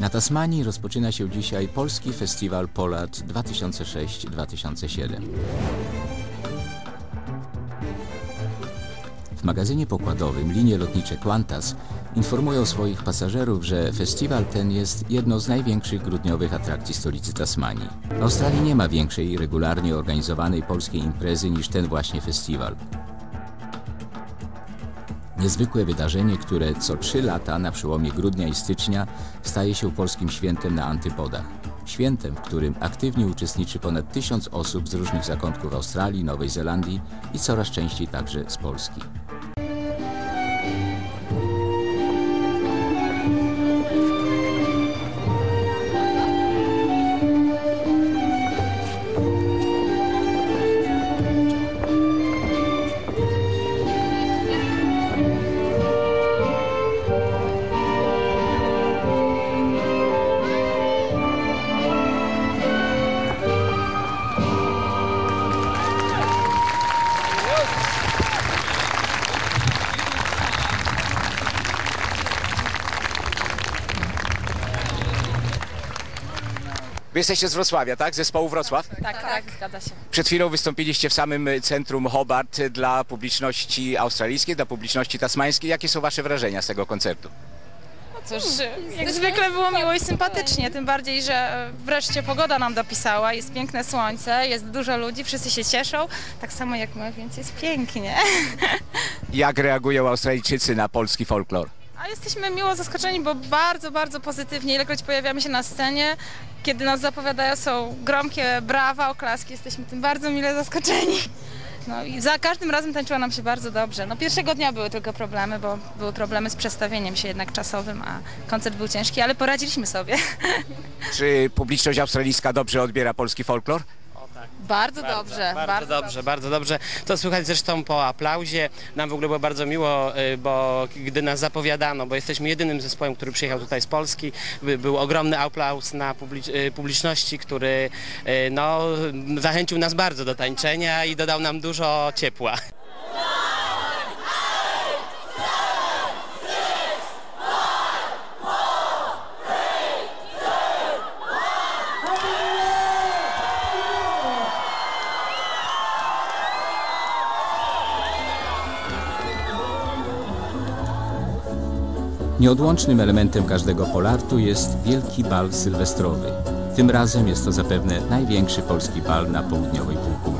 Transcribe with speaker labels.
Speaker 1: Na Tasmanii rozpoczyna się dzisiaj Polski Festiwal Polat 2006-2007. W magazynie pokładowym linie lotnicze Qantas informują swoich pasażerów, że festiwal ten jest jedną z największych grudniowych atrakcji stolicy Tasmanii. W Australii nie ma większej regularnie organizowanej polskiej imprezy niż ten właśnie festiwal. Niezwykłe wydarzenie, które co trzy lata na przełomie grudnia i stycznia staje się polskim świętem na antypodach. Świętem, w którym aktywnie uczestniczy ponad tysiąc osób z różnych zakątków Australii, Nowej Zelandii i coraz częściej także z Polski.
Speaker 2: Wy jesteście z Wrocławia, tak? Zespołu Wrocław?
Speaker 3: Tak, tak, zgadza się.
Speaker 2: Przed chwilą wystąpiliście w samym centrum Hobart dla publiczności australijskiej, dla publiczności tasmańskiej. Jakie są wasze wrażenia z tego koncertu?
Speaker 3: Cóż, jak zwykle było miło i sympatycznie, tym bardziej, że e, wreszcie pogoda nam dopisała, jest piękne słońce, jest dużo ludzi, wszyscy się cieszą, tak samo jak my, więc jest pięknie.
Speaker 2: Jak reagują Australijczycy na polski folklor?
Speaker 3: Jesteśmy miło zaskoczeni, bo bardzo, bardzo pozytywnie, ilekroć pojawiamy się na scenie, kiedy nas zapowiadają, są gromkie brawa, oklaski, jesteśmy tym bardzo mile zaskoczeni. No i za każdym razem tańczyło nam się bardzo dobrze. No pierwszego dnia były tylko problemy, bo były problemy z przestawieniem się jednak czasowym, a koncert był ciężki, ale poradziliśmy sobie.
Speaker 2: Czy publiczność australijska dobrze odbiera polski folklor?
Speaker 3: Bardzo, dobrze,
Speaker 4: Bardzo, dobrze, bardzo dobrze. To słychać zresztą po aplauzie. Nam w ogóle było bardzo miło, y, bo gdy nas zapowiadano, bo jesteśmy jedynym zespołem, który przyjechał tutaj z Polski, by- był ogromny aplauz na publicz- y, publiczności, który y, no, zachęcił nas bardzo do tańczenia i dodał nam dużo ciepła.
Speaker 1: Nieodłącznym elementem każdego polartu jest wielki bal sylwestrowy. Tym razem jest to zapewne największy polski bal na południowej półkuli.